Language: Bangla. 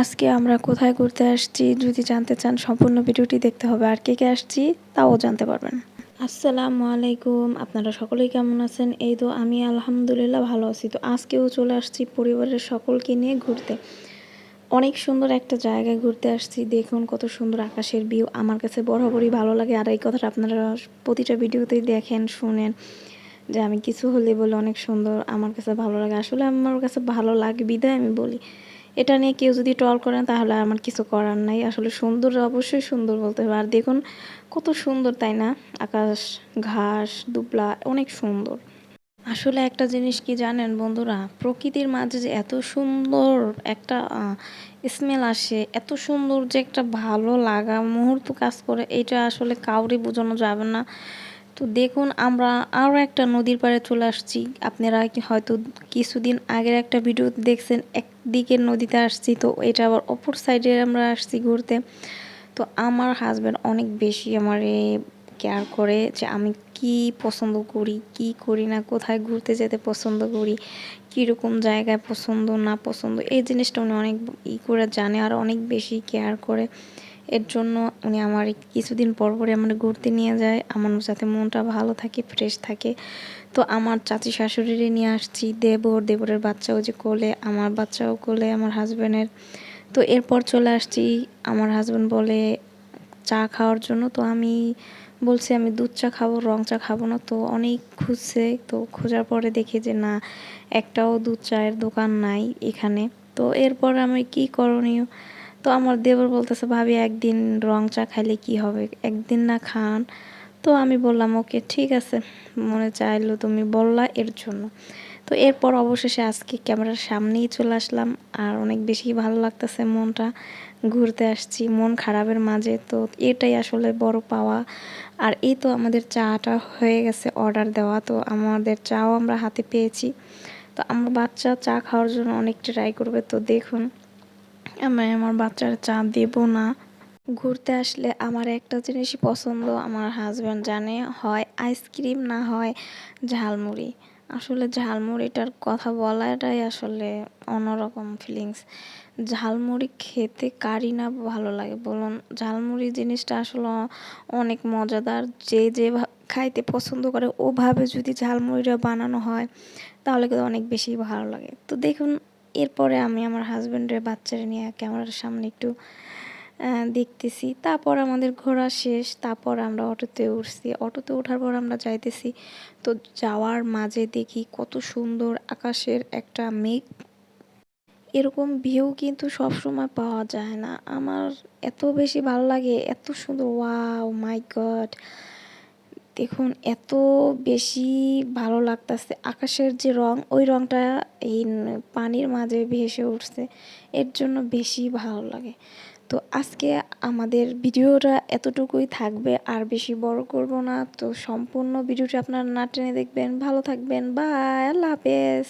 আজকে আমরা কোথায় ঘুরতে আসছি, যদি জানতে চান সম্পূর্ণ ভিডিওটি দেখতে হবে। আর কে কে আসছি, তাও জানতে পারবেন। আসসালামু আলাইকুম, আপনারা সকলেই কেমন আছেন? এই তো আমি আলহামদুলিল্লাহ ভালো আছি। তো আজকেও চলে আসছি পরিবারের সকলকে নিয়ে ঘুরতে। অনেক সুন্দর একটা জায়গায় ঘুরতে আসছি। দেখুন কত সুন্দর আকাশের ভিউ আমার কাছে বরাবরই ভালো লাগে। আর এই কথাটা আপনারা প্রতিটা ভিডিওতেই দেখেন, শুনেন যে আমি কিছু হলে বলে অনেক সুন্দর। আমার কাছে ভালো লাগে। আসলে আমার কাছে ভালো লাগে, বিদায় আমি বলি। এটা নিয়ে কেউ যদি টল করেন তাহলে আমার কিছু করার নাই। আসলে সুন্দর, অবশ্যই সুন্দর বলতে হবে। আর দেখুন, কত সুন্দর, তাই না? আকাশ, ঘাস, দুবলা, অনেক সুন্দর। আসলে একটা জিনিস কি জানেন বন্ধুরা? প্রকৃতির মাঝে যে এত সুন্দর একটা স্মেল আসে, এত সুন্দর যে একটা ভালো লাগা মুহূর্ত কাজ করে এটা আসলে কাউরে বোঝানো যাবে না। তো দেখুন, আমরা আরও একটা নদীর পাড়ে চলে আসছি। আপনারা হয়তো কিছুদিন আগের একটা ভিডিও দেখছেন একদিকের নদীতে আসছি, তো এটা আবার অপর সাইডে আমরা আসছি ঘুরতে। তো আমার হাজব্যান্ড অনেক বেশি আমার কেয়ার করে যে আমি কি পছন্দ করি, কি করি না, কোথায় ঘুরতে যেতে পছন্দ করি, কীরকম জায়গায় পছন্দ, না পছন্দ, এই জিনিসটা উনি অনেক ই করে জানে আর অনেক বেশি কেয়ার করে। এর জন্য উনি আমার কিছুদিন পর পরে আমার ঘুরতে নিয়ে যায়। আমার যাতে মনটা ভালো থাকে ফ্রেশ থাকে। তো আমার চাচি শাশুড়িরে নিয়ে আসছি, দেবর। দেবরের বাচ্চাও যে কোলে, আমার বাচ্চাও কোলে, আমার হাজব্যান্ডের তো এরপর চলে আসছি, আমার হাজব্যান্ড বলে, চা খাওয়ার জন্য? তো আমি বলছি, আমি দুধ চা খাব, রং চা খাব না। তো অনেক খুঁজছে, তো খোঁজার পরে দেখি যে, না, একটাও দুধ চায়ের দোকান নাই এখানে। তো এরপর আমি কি করণীয়? তো আমার দেবর বলতেছে, ভাবি, একদিন রং চা খাইলে কি হবে? একদিন না খান। তো আমি বললাম, ওকে, ঠিক আছে। মনে চাইলো তুমি বললা এর জন্য। তো এরপর অবশেষে আজকে ক্যামেরার সামনেই চলে আসলাম। আর অনেক বেশি ভালো লাগতেছে মনটা। ঘুরতে আসছি, মন খারাপের মাঝে। তো এটাই আসলে বড় পাওয়া। আর এই তো আমাদের চাটা হয়ে গেছে অর্ডার দেওয়া। তো আমাদের চাও আমরা হাতে পেয়েছি। তো আমার বাচ্চা চা খাওয়ার জন্য অনেক ট্রাই করবে। তো দেখুন। আমি আমার বাচ্চার চা দেব না। ঘুরতে আসলে আমার একটা জিনিসই পছন্দ, আমার হাজব্যান্ড জানে, হয় আইসক্রিম না হয় ঝালমুড়ি। আসলে ঝালমুড়িটার কথা বলাটাই আসলে অন্যরকম ফিলিংস ঝালমুড়ি খেতে কারি না ভালো লাগে, বলুন। ঝালমুড়ি জিনিসটা আসলে অনেক মজাদার। যে যে খাইতে পছন্দ করে, ওভাবে যদি ঝালমুড়িটা বানানো হয়, তাহলে কিন্তু অনেক বেশি ভালো লাগে। তো দেখুন এরপরে আমি আমার হাজব্যান্ডের বাচ্চারা নিয়ে ক্যামেরার সামনে একটু দেখতেছি। তারপর আমাদের ঘোরা শেষ, তারপর আমরা অটোতে উঠছি। অটোতে ওঠার পর আমরা যাইতেছি, তো যাওয়ার মাঝে দেখি কত সুন্দর আকাশের একটা মেঘ। এরকম ভিউ কিন্তু সবসময় পাওয়া যায় না। আমার এত বেশি ভালো লাগে, এত সুন্দর ওয়াও মাই গড দেখুন, এত বেশি ভালো লাগতেছে। আকাশের যে রং, ওই রংটা এই পানির মাঝে ভেসে উঠছে। এর জন্য বেশি ভালো লাগে। তো আজকে আমাদের ভিডিওটা এতটুকুই থাকবে, আর বেশি বড় করব না। তো সম্পূর্ণ ভিডিওটি আপনারা না টেনে দেখবেন। ভালো থাকবেন। বাই, আল্লাহ হাফেজ।